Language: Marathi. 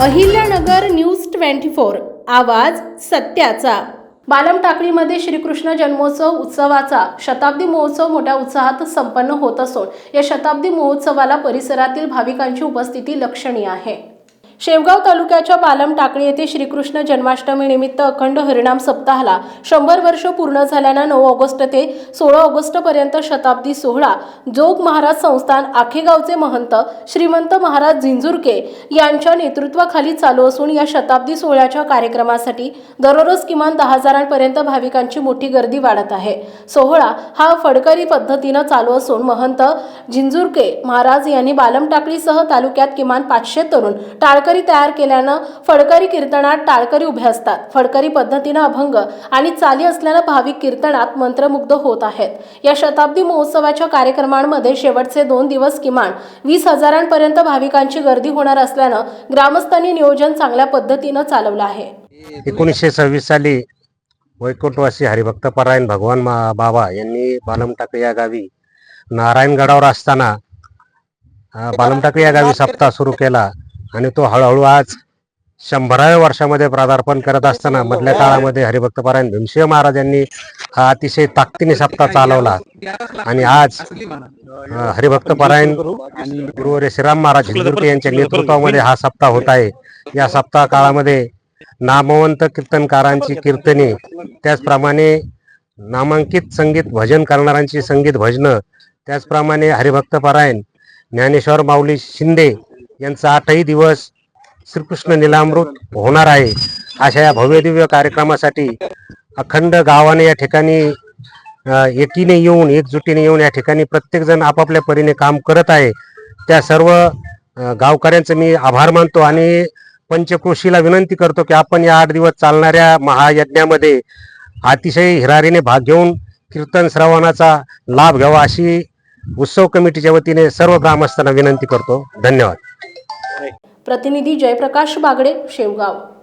अहिल्यानगर न्यूज ट्वेंटी फोर आवाज सत्याचा. बालम टाकळीमध्ये श्रीकृष्ण जन्मोत्सव उत्सवाचा. शताब्दी महोत्सव मोठ्या उत्साहात संपन्न होत असून या शताब्दी महोत्सवाला परिसरातील भाविकांची उपस्थिती लक्षणीय आहे. शेवगाव तालुक्याच्या पालम टाकळी येथे श्रीकृष्ण जन्माष्टमी निमित्त अखंड हरिणाम सप्ताहाला शंभर वर्ष पूर्ण झाल्यानं नऊ ऑगस्ट ते सोळा ऑगस्टपर्यंत शताब्दी सोहळा जोग महाराज संस्थान आखेगावचे महंत श्रीमंत महाराज झिंजुरके यांच्या नेतृत्वाखाली चालू असून या शताब्दी सोहळ्याच्या कार्यक्रमासाठी दररोज किमान दहा हजारांपर्यंत भाविकांची मोठी गर्दी वाढत आहे. सोहळा हा फडकरी पद्धतीनं चालू असून महंत झिंजुरके महाराज यांनी बालम टाकळीसह तालुक्यात किमान पाचशे तरुण टाळकरी तयार केल्यानं फडकरी कीर्तनात टाळकरी उभे असतात. फडकरी पद्धतीनं अभंग आणि चाली असल्यानं भाविक कीर्तनात मंत्रमुग्ध होत आहेत. या शताब्दी महोत्सवाच्या कार्यक्रमांमध्ये शेवटचे दोन दिवस किमान वीस हजारांपर्यंत भाविकांची गर्दी होणार असल्यानं ग्रामस्थांनी नियोजन चांगल्या पद्धतीनं चालवलं आहे. एकोणीसशे सव्वीस साली वैकुंठवासी हरिभक्त परायण भगवान बाबा यांनी बालमटाकळी या गावी नारायणगडावर असताना अं, या गावी सप्ताह सुरू केला. आणि तो हळूहळू आज शंभराव्या वर्षामध्ये पदार्पण करत असताना मधल्या काळामध्ये हरिभक्त परायण महाराजांनी हा अतिशय ताकदीने सप्ताह चालवला. आणि आज हरिभक्तपरायण हरिभक्त परायण श्रीराम महाराज हिंदुर्के यांच्या नेतृत्वामध्ये हा सप्ताह होत आहे. या सप्ताह काळामध्ये नामवंत कीर्तनकारांची कीर्तने त्याचप्रमाणे नामांकित संगीत भजन करणाऱ्यांची संगीत भजनं त्याचप्रमाणे हरिभक्तपरायण ज्ञानेश्वर माऊली शिंदे यांचा आठही दिवस श्रीकृष्ण निलामृत होणार आहे. अशा या भव्यदिव्य कार्यक्रमासाठी अखंड गावाने या ठिकाणी एकीने येऊन एकजुटीने येऊन या ठिकाणी प्रत्येकजण आपापल्या परीने काम करत आहे. त्या सर्व गावकऱ्यांचं मी आभार मानतो आणि पंचक्रोशीला विनंती करतो की आपण या आठ दिवस चालणाऱ्या महायज्ञामध्ये अतिशय हिरारीने भाग घेऊन कीर्तन श्रवणाचा लाभ घ्यावा अशी उत्सव कमिटीच्या वतीने सर्व ग्रामस्थांना विनंती करतो. धन्यवाद. प्रतिनिधी जयप्रकाश बागडे शेवगाव.